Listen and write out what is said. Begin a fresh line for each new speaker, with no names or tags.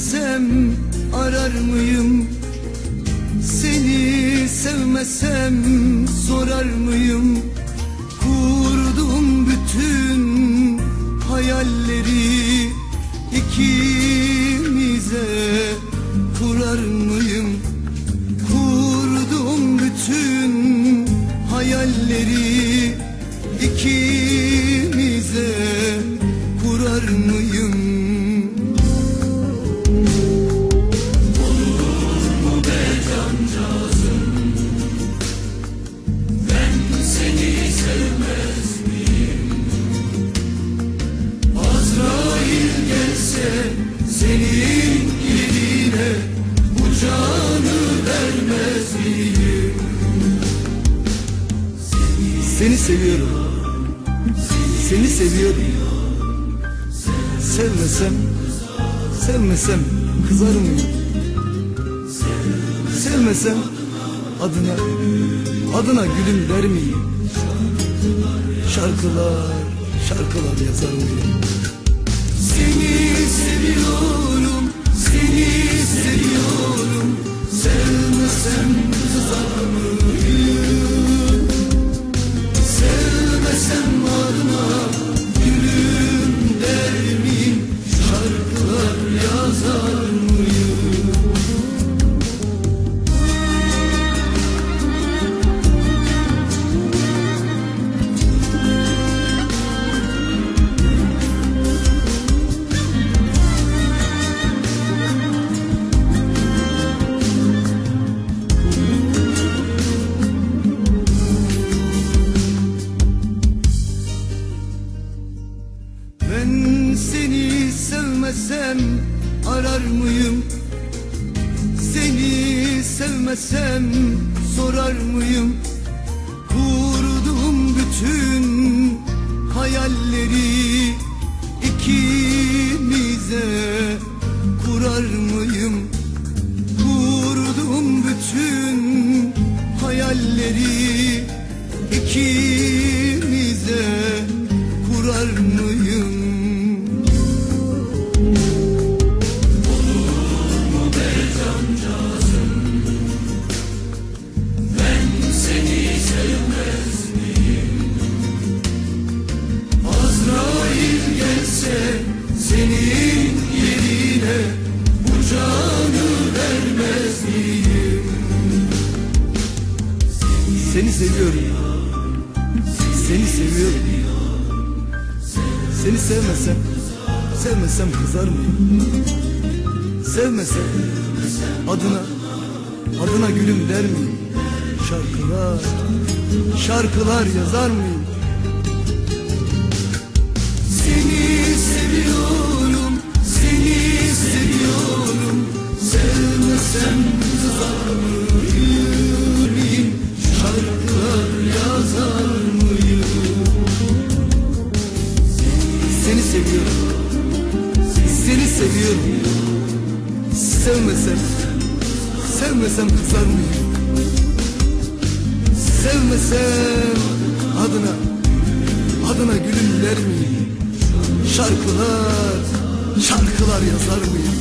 Sevmesem arar mıyım? Seni sevmesem sorar mıyım? Kurdum bütün hayalleri ikimize kurar mıyım? Kurdum bütün hayalleri ikimize Seni seviyorum. Seni seviyorum. Sevmesem, sevmesem kızar mıyım? Sevmesem adına, adına gülüm der miyim? Şarkılar, şarkılar yazar mıyım? Seni seviyorum, sevmesem arar mıyım? Seni sevmesem sorar mıyım? Kurdum bütün hayalleri ikimize kurar mıyım? Kurdum bütün hayalleri ikimize kurar mıyım? Seni seviyorum. Seni seviyorum. Seni sevmesem, sevmesem kızar mıyım? Sevmesem adına, adına gülüm der miyim? Şarkılar, şarkılar yazar mıyım? Seviyorum Sevmesem, sevmesem kızar mıyım? Sevmesem adına, adına gülüm der miyim? Şarkılar, şarkılar yazar mıyım?